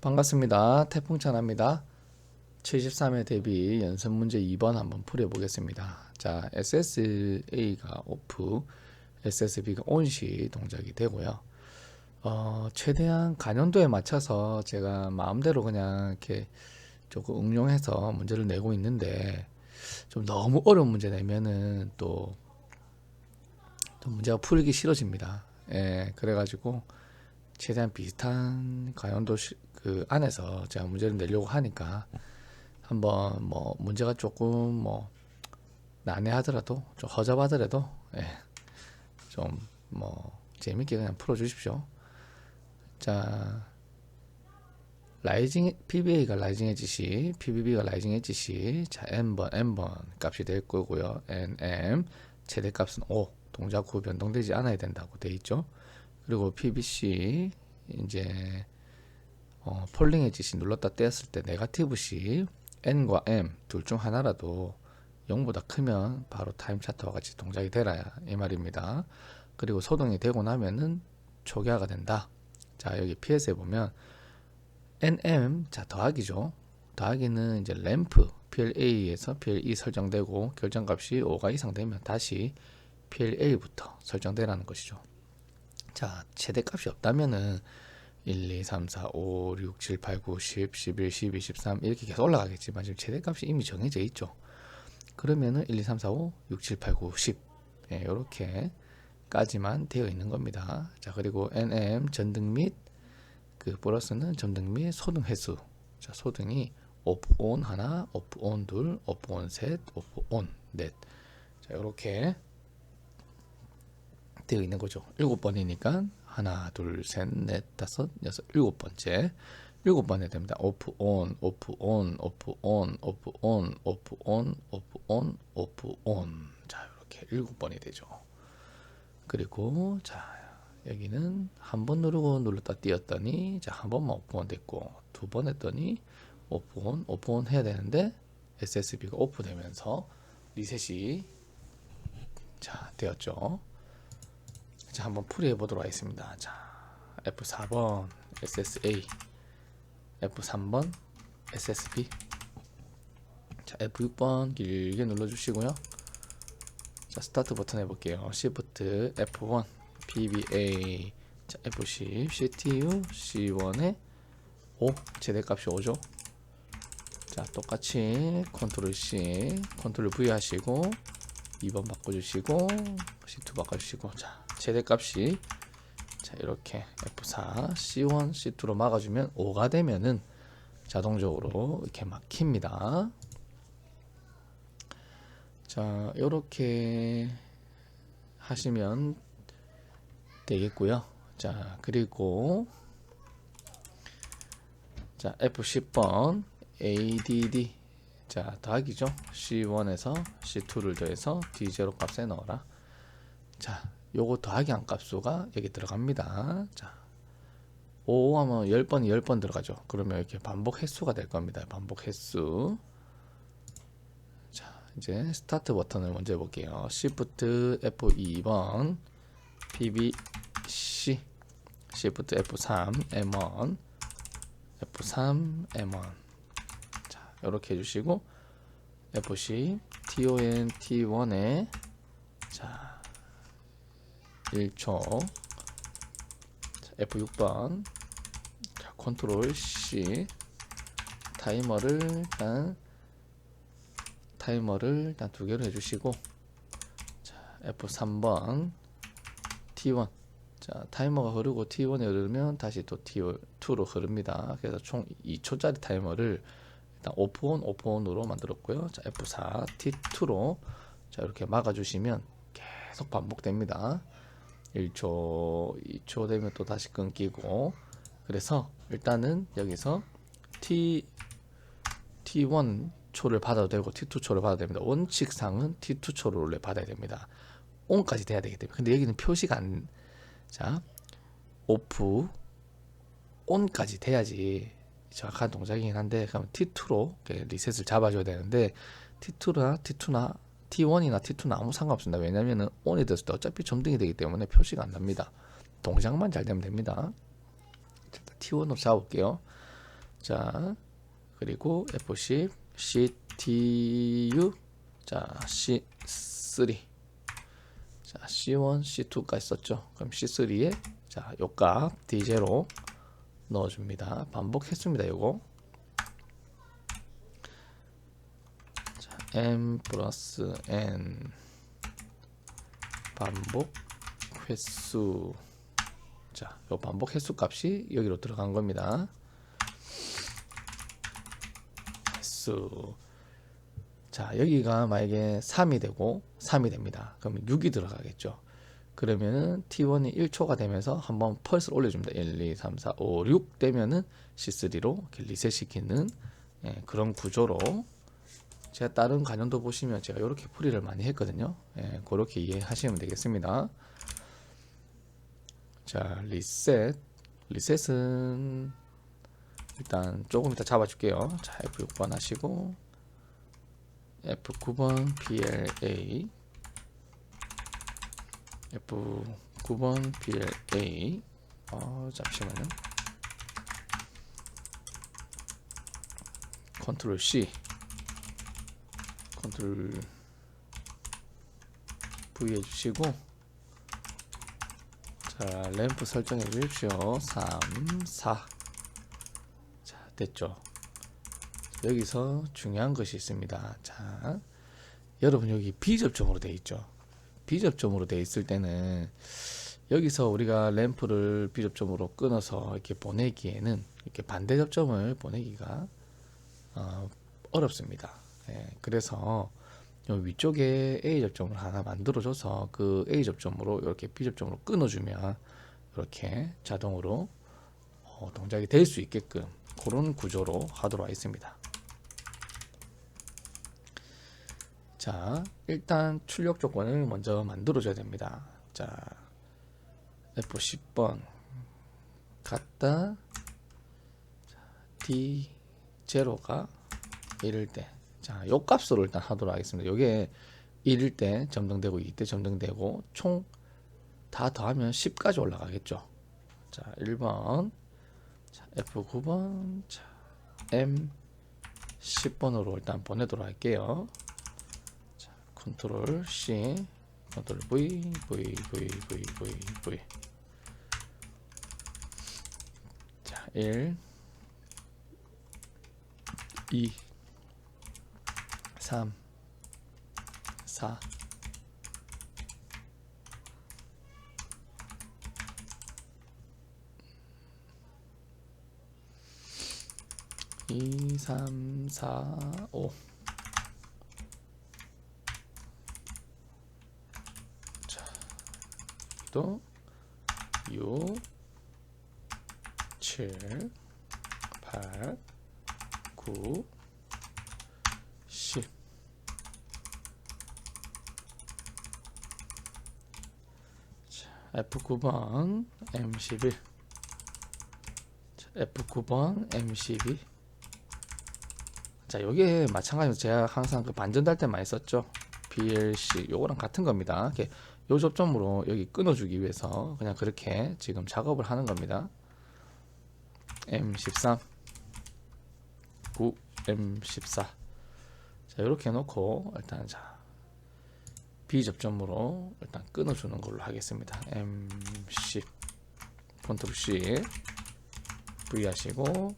반갑습니다. 태풍찬합니다. 73회 대비 연습 문제 2번 한번 풀어보겠습니다. 자, SSA가 오프, SSB가 온시 동작이 되고요. 어, 최대한 간연도에 맞춰서 제가 마음대로 그냥 이렇게 조금 응용해서 문제를 내고 있는데 좀 너무 어려운 문제 내면은 또, 또 문제가 풀기 싫어집니다. 예, 그래가지고 최대한 비슷한 가연도 시, 그 안에서 제가 문제를 내려고 하니까 한번 뭐 문제가 조금 뭐 난해하더라도 좀 허접하더라도 예, 좀뭐 재밌게 그냥 풀어주십시오. 자 라이징 PBA가 라이징 엣지 PBB가 라이징 엣지 자 n번 n번 값이 될 거고요. nm 최대값은 5 동작 후 변동되지 않아야 된다고 돼 있죠. 그리고 PBC 이제 어, 폴링 엣지 눌렀다 떼었을 때 네가티브 시 n과 m 둘 중 하나라도 0보다 크면 바로 타임 차트와 같이 동작이 되라 이 말입니다. 그리고 소동이 되고 나면은 초기화가 된다. 자 여기 PS에 보면 nm 자 더하기죠. 더하기는 이제 램프 PLA에서 PLE 설정되고 결정값이 5가 이상 되면 다시 PLA부터 설정되라는 것이죠. 자 최대값이 없다면은 1, 2, 3, 4, 5, 6, 7, 8, 9, 10, 11, 12, 13 이렇게 계속 올라가겠지만 지금 최대값이 이미 정해져 있죠. 그러면은 1, 2, 3, 4, 5, 6, 7, 8, 9, 10 예, 이렇게 까지만 되어 있는 겁니다. 자 그리고 NM 전등 및 그 플러스는 전등 및 소등 횟수. 자 소등이 오프 온 하나, 오프 온 둘, 오프 온 셋, 오프 온 넷. 자 이렇게 되어 있는 거죠. 일곱 번이니까 하나, 둘, 셋, 넷, 다섯, 여섯, 일곱 번째. 일곱 번에 됩니다. 오프 온, 오프 온, 오프 온, 오프 온, 오프 온, 오프 온, 오프 온. 자, 이렇게 일곱 번이 되죠. 그리고 자, 여기는 한 번 누르고 눌렀다 띄었더니 자, 한 번만 오프 온 됐고 두 번 했더니 오프 온, 오프 온 해야 되는데 SSB가 오프 되면서 리셋이 자, 되었죠. 자, 한번 풀이해 보도록 하겠습니다. 자, F4번 SSA, F3번 SSB, 자, F6번 길게 눌러주시고요. 자, 스타트 버튼 해볼게요. Shift F1 PBA, 자, F10 CTU C1에 5 최대값이 5죠. 자, 똑같이 컨트롤 C, 컨트롤 V 하시고 2번 바꿔주시고 C2 바꿔주시고 자 최대값이 자 이렇게 F4 C1 C2로 막아주면 5가 되면은 자동적으로 이렇게 막힙니다. 자 이렇게 하시면 되겠고요. 자 그리고 자 F10번 ADD 자 더하기죠. C1에서 C2를 더해서 D0 값에 넣어라. 자 요거 더하기 한 값수가 여기 들어갑니다. 자 5 하면 10번이 10번 들어가죠. 그러면 이렇게 반복 횟수가 될 겁니다. 반복 횟수. 자 이제 스타트 버튼을 먼저 해볼게요. Shift F2번 PBC Shift F3 M1 F3 M1 이렇게 해주시고 FC TON T1에 자 1초. 자, F6번. 자, 컨트롤 C. 타이머를 일단 타이머를 일단 두 개로 해주시고. 자 F3번. T1 자 타이머가 흐르고 T1에 흐르면 다시 또 T2로 흐릅니다. 그래서 총 2초짜리 타이머를 일단 오프온 오프온으로 만들었고요. 자, F4 T2로 자 이렇게 막아주시면 계속 반복됩니다. 1초, 2초 되면 또 다시 끊기고 그래서 일단은 여기서 T T1 초를 받아도 되고 T2 초를 받아도 됩니다. 원칙상은 T2 초를 원래 받아야 됩니다. 온까지 돼야 되기 때문에 근데 여기는 표시가 안 자, 오프 온까지 돼야지 정확한 동작이긴 한데 그럼 T2로 리셋을 잡아줘야 되는데 T2나 T2나 T1이나 T2는 아무 상관없습니다. 왜냐면은 ON이 됐을 때 어차피 점등이 되기 때문에 표시가 안 납니다. 동작만 잘 되면 됩니다. T1으로 잡아볼게요. 자, 그리고 F10 CTU 자, C3 자, C1, C2까지 썼죠. 그럼 C3에 자, 요값 D0 넣어줍니다. 반복했습니다. 요거 자, M 플러스 N 반복 횟수 자, 요 반복 횟수 값이 여기로 들어간 겁니다. 횟수 자, 여기가 만약에 3이 되고 3이 됩니다. 그러면 6이 들어가겠죠. 그러면은 T1이 1초가 되면서 한번 펄스를 올려줍니다. 1, 2, 3, 4, 5, 6 되면은 C3로 이렇게 리셋 시키는 예, 그런 구조로 제가 다른 관련도 보시면 제가 이렇게 풀이를 많이 했거든요. 예, 그렇게 이해하시면 되겠습니다. 자, 리셋. 리셋은 일단 조금 이따 잡아줄게요. 자, F6번 하시고 F9번 PLA F9번 PLA 어, 잠시만요. 컨트롤 C 컨트롤 V 해주시고 자 램프 설정해 주십시오. 3 4자 됐죠? 여기서 중요한 것이 있습니다. 자 여러분 여기 비접점으로 되어 있죠? 비접점으로 되어 있을 때는 여기서 우리가 램프를 비접점으로 끊어서 이렇게 보내기에는 이렇게 반대 접점을 보내기가 어, 어렵습니다. 예, 그래서 요 위쪽에 A 접점을 하나 만들어줘서 그 A 접점으로 이렇게 B 접점으로 끊어주면 이렇게 자동으로 어, 동작이 될 수 있게끔 그런 구조로 하도록 하겠습니다. 자, 일단 출력 조건을 먼저 만들어줘야 됩니다. 자, F10번 갔다 D0가 1일 때 자, 요 값으로 일단 하도록 하겠습니다. 요게 1일 때 점등되고 2일 때 점등되고 총 다 더하면 10까지 올라가겠죠. 자, 1번 자, F9번 자, M 10번으로 일단 보내도록 할게요. 자, 컨트롤 C 컨트롤 V V V V V V 자, 1 2 3 4 2 3 4 5 자, 또 6 7 8 9 10 F9번 M11 F9번 M12 자 요게 마찬가지로 제가 항상 그 반전 달 때 많이 썼죠. PLC 요거랑 같은 겁니다. 이렇게 요 접점으로 여기 끊어주기 위해서 그냥 그렇게 지금 작업을 하는 겁니다. M13 9 M14 자 이렇게 해놓고 일단 자 B 접점으로 일단 끊어주는 걸로 하겠습니다. M10 컨트롤 C V 하시고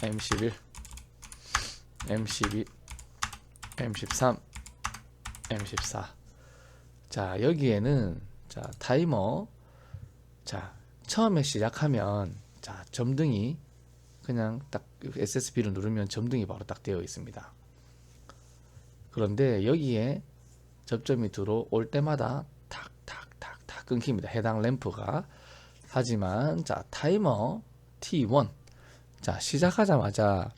M11 M12 M13 M14 자 여기에는 자 타이머. 자 처음에 시작하면 자 점등이 그냥 딱 SSB를 누르면 점등이 바로 딱 되어 있습니다. 그런데 여기에 접점이 들어올 때마다 탁탁탁탁 끊깁니다. 해당 램프가. 하지만 자 타이머 T1 자 시작하자마자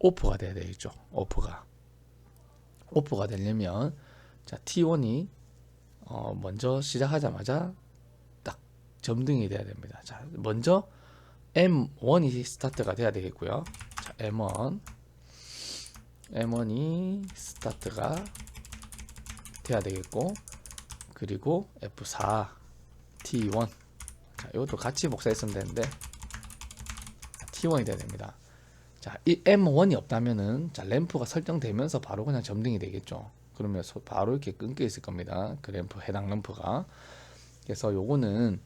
오프가 돼야 되겠죠. 오프가 오프가 되려면 자 T1이 어, 먼저 시작하자마자 딱 점등이 돼야 됩니다. 자 먼저 M1이 스타트가 돼야 되겠고요. 자, M1 M1이 스타트가 돼야 되겠고 그리고 F4 T1 자, 이것도 같이 복사했으면 되는데 T1이 돼야 됩니다. 자, 이 M1이 없다면은 자, 램프가 설정되면서 바로 그냥 점등이 되겠죠. 그러면 서- 바로 이렇게 끊겨 있을 겁니다. 그 램프 해당 램프가. 그래서 요거는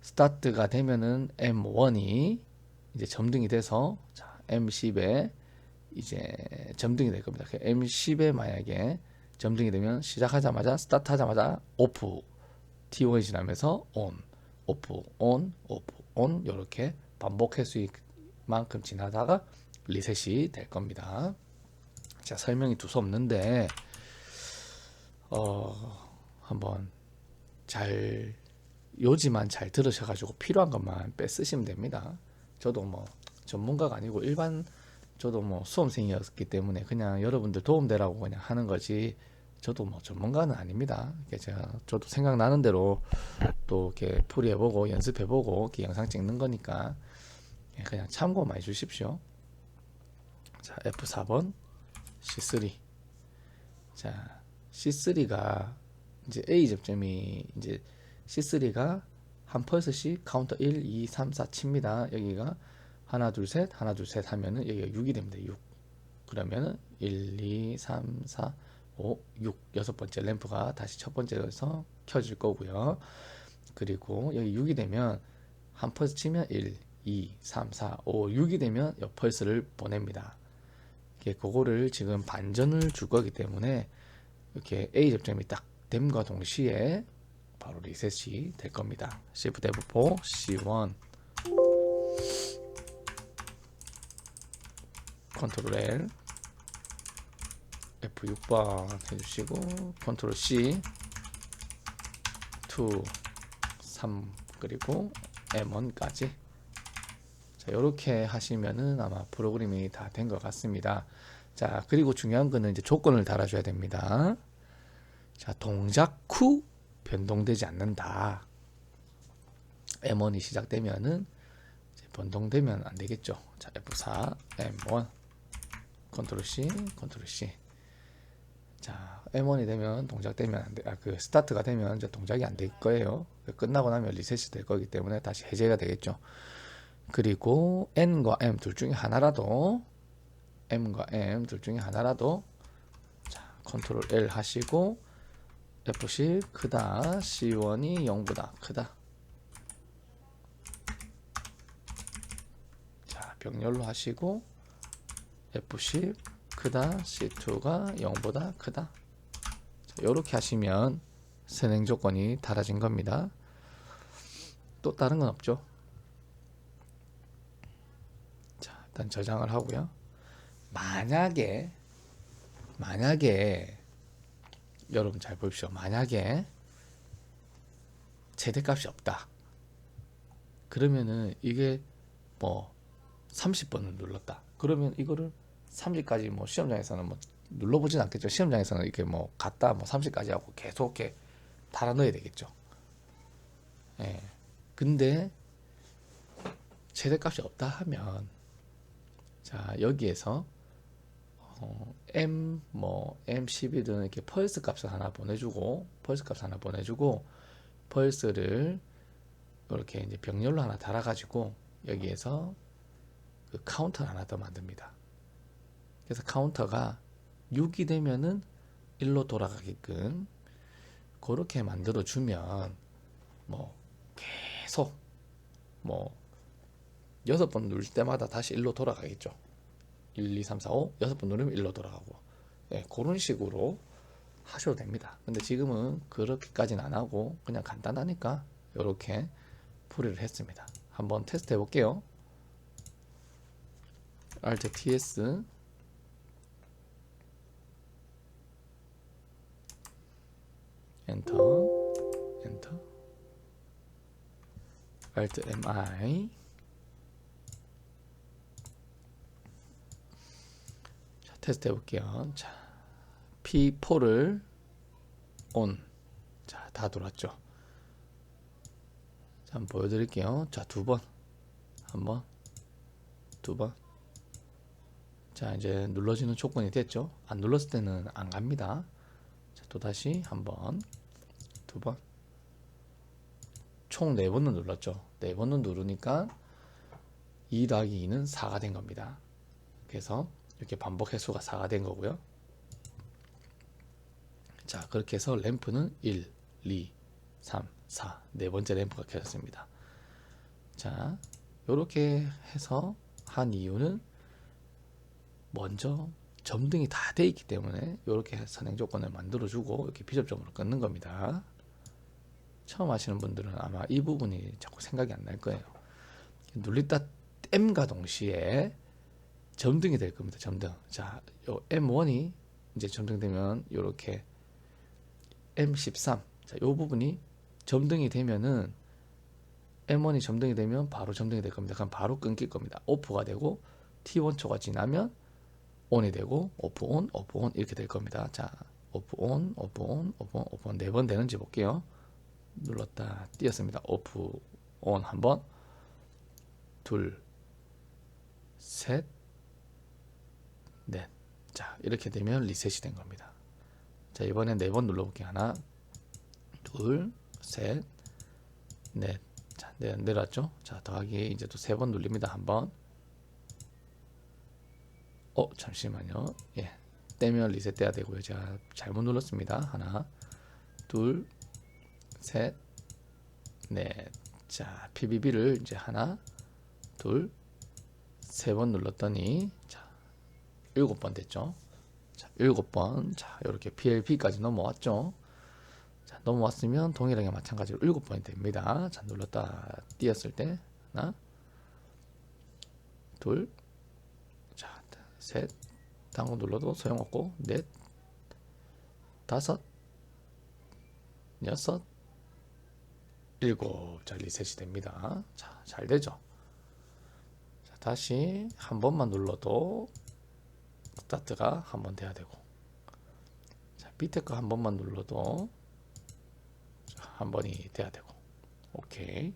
스타트가 되면은 M1이 이제 점등이 돼서 자, M10에 이제 점등이 될 겁니다. 그 M10에 만약에 점등이 되면 시작하자마자 스타트 하자마자 오프 T1이 지나면서 온 오프 온 오프 온 이렇게 반복할 수 있을 만큼 지나다가 리셋이 될 겁니다. 자 설명이 두서없는데 어 한번 잘 요지만 잘 들으셔가지고 필요한 것만 빼 쓰시면 됩니다. 저도 뭐 전문가가 아니고 일반 저도 뭐 수험생이었기 때문에 그냥 여러분들 도움되라고 그냥 하는 거지 저도 뭐 전문가는 아닙니다. 제가 저도 생각나는 대로 또 이렇게 풀이해보고 연습해보고 이렇게 영상 찍는 거니까 예, 그냥 참고만 해주십시오. 자 F4번 C3 자 C3가 이제 A 접점이 이제 C3가 한 펄스씩 카운터 1, 2, 3, 4 칩니다. 여기가 하나 둘 셋 하나 둘 셋 하면은 여기가 6이 됩니다. 6 그러면은 1, 2, 3, 4, 5, 6 여섯 번째 램프가 다시 첫 번째에서 켜질 거고요. 그리고 여기 6이 되면 한 펄스 치면 1, 2, 3, 4, 5, 6이 되면 옆 펄스를 보냅니다. 이게 그거를 지금 반전을 줄 거기 때문에 이렇게 A 접점이 딱 됨과 동시에 바로 리셋이 될 겁니다. Shift F4, C1, 컨트롤 L, F6번 해주시고 컨트롤 C, 2, 3 그리고 M1까지 자 이렇게 하시면은 아마 프로그램이 다 된 것 같습니다. 자 그리고 중요한 거는 이제 조건을 달아줘야 됩니다. 자 동작 후 변동되지 않는다. M1이 시작되면은 변동되면 안 되겠죠. 자 F4 M1 컨트롤 C 컨트롤 C 자 M1이 되면 동작되면 안 돼. 아 그 스타트가 되면 이제 동작이 안 될 거예요. 끝나고 나면 리셋이 될 거기 때문에 다시 해제가 되겠죠. 그리고 N과 M 둘 중에 하나라도 M과 M 둘 중에 하나라도 자 컨트롤 L 하시고 F10 크다 C1이 0보다 크다 자 병렬로 하시고 F10 크다 C2가 0보다 크다 이렇게 하시면 선행 조건이 달아진 겁니다 또 다른 건 없죠 자 일단 저장을 하고요 만약에 만약에 여러분 잘 보십시오. 만약에 최대값이 없다. 그러면은 이게 뭐 30번을 눌렀다. 그러면 이거를 30까지 뭐 시험장에서는 뭐 눌러보진 않겠죠. 시험장에서는 이렇게 뭐 갔다 뭐 30까지 하고 계속 이렇게 달아 넣어야 되겠죠. 예. 근데 최대값이 없다 하면 자 여기에서 어, M 뭐 M12든 이렇게 펄스 값을 하나 보내주고 펄스 값 하나 보내주고 펄스를 이렇게 이제 병렬로 하나 달아가지고 여기에서 그 카운터 하나 더 만듭니다. 그래서 카운터가 6이 되면은 1로 돌아가게끔 그렇게 만들어 주면 뭐 계속 뭐 여섯 번 누를 때마다 다시 1로 돌아가겠죠. 1, 2, 3, 4, 5 여섯 번 누르면 1로 돌아가고 예, 그런 식으로 하셔도 됩니다. 근데 지금은 그렇게까지는 안 하고 그냥 간단하니까 이렇게 풀이를 했습니다. 한번 테스트 해볼게요. Alt TS 엔터 엔터 Alt MI 자, 테스트 해볼게요. 자, P4를 온. 자, 다 돌았죠. 자, 한번 보여드릴게요. 자, 두 번. 한 번. 두 번. 자, 이제 눌러지는 조건이 됐죠. 안 눌렀을 때는 안 갑니다. 자, 또 다시 한 번. 두 번. 총 네 번은 눌렀죠. 네 번은 누르니까 2 더하기 2는 4가 된 겁니다. 그래서 이렇게 반복 횟수가 4가 된 거고요. 자, 그렇게 해서 램프는 1, 2, 3, 4. 네 번째 램프가 켜졌습니다. 자, 요렇게 해서 한 이유는 먼저 점등이 다 돼 있기 때문에 이렇게 선행 조건을 만들어 주고 이렇게 비접점으로 끊는 겁니다. 처음 하시는 분들은 아마 이 부분이 자꾸 생각이 안 날 거예요. 눌렸다 M과 동시에 점등이 될 겁니다. 점등. 자, 요 M1이 이제 점등되면 이렇게 M13. 자, 요 부분이 점등이 되면은 M1이 점등이 되면 바로 점등이 될 겁니다. 그럼 바로 끊길 겁니다. 오프가 되고 T1 초가 지나면 온이 되고 오프 온, 오프 온 이렇게 될 겁니다. 자, 오프 온, 오프 온, 오프 온, 오프 온 네 번 되는지 볼게요. 눌렀다 띄었습니다. 오프 온 한 번, 둘, 셋, 넷. 자, 이렇게 되면 리셋이 된 겁니다. 자, 이번엔 네 번 눌러볼게요. 하나, 둘, 셋, 넷. 자, 네, 내려왔죠? 자, 더하기 이제 또 세 번 눌립니다. 한 번. 어, 잠시만요. 예. 떼면 리셋돼야 되고요. 제가 잘못 눌렀습니다. 하나, 둘, 셋, 넷. 자, PBB를 이제 하나, 둘, 세 번 눌렀더니 자, 일곱 번 됐죠. 자, 일곱 번. 자, 이렇게 PLP까지 넘어왔죠. 자, 넘어왔으면 동일하게 마찬가지로 일곱 번이 됩니다. 자, 눌렀다 띄었을 때 하나, 둘, 자, 셋, 당구 눌러도 소용없고 넷, 다섯, 여섯, 일곱. 자, 리 셋이 됩니다. 자, 잘 되죠. 자, 다시 한 번만 눌러도 스타트가 한 번 돼야 되고 자, 밑에 거 한 번만 눌러도 자, 한 번이 돼야 되고 오케이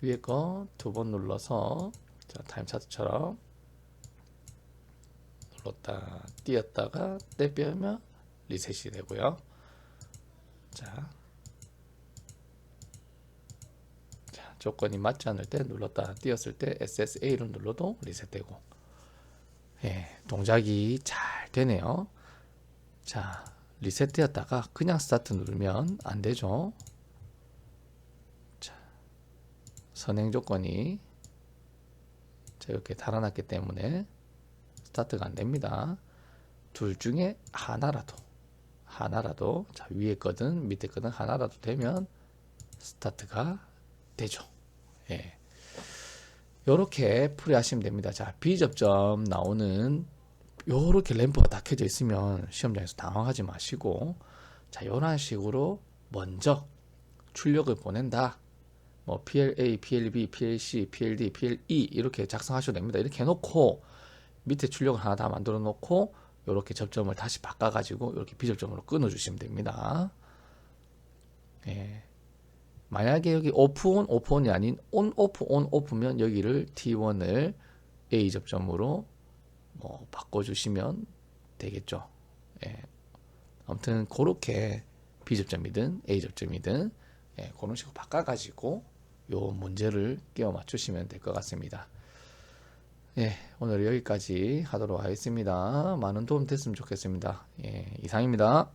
위에 거 두 번 눌러서 자, 타임 차트처럼 눌렀다 띄었다가 떼빼면 리셋이 되고요 자, 자 조건이 맞지 않을 때 눌렀다 띄었을 때 SSA를 눌러도 리셋되고 예, 동작이 잘 되네요. 자, 리셋되었다가 그냥 스타트 누르면 안 되죠. 자, 선행 조건이 자, 이렇게 달아났기 때문에 스타트가 안 됩니다. 둘 중에 하나라도 하나라도 자, 위에 거든 밑에 거든 하나라도 되면 스타트가 되죠. 예. 요렇게 풀이하시면 됩니다. 자, 비접점 나오는 요렇게 램프가 다 켜져 있으면 시험장에서 당황하지 마시고 자, 요런 식으로 먼저 출력을 보낸다. 뭐 PLA, PLB, PLC, PLD, PLE 이렇게 작성하셔도 됩니다. 이렇게 해 놓고 밑에 출력을 하나 다 만들어 놓고 요렇게 접점을 다시 바꿔 가지고 이렇게 비접점으로 끊어 주시면 됩니다. 예. 만약에 여기 오프 온 오프 온이 아닌 온 오프 온 오프면 여기를 T1을 A 접점으로 뭐 바꿔주시면 되겠죠. 예. 아무튼 그렇게 B 접점이든 A 접점이든 예, 그런 식으로 바꿔가지고 요 문제를 끼워 맞추시면 될 것 같습니다. 예, 오늘 여기까지 하도록 하겠습니다. 많은 도움 됐으면 좋겠습니다. 예, 이상입니다.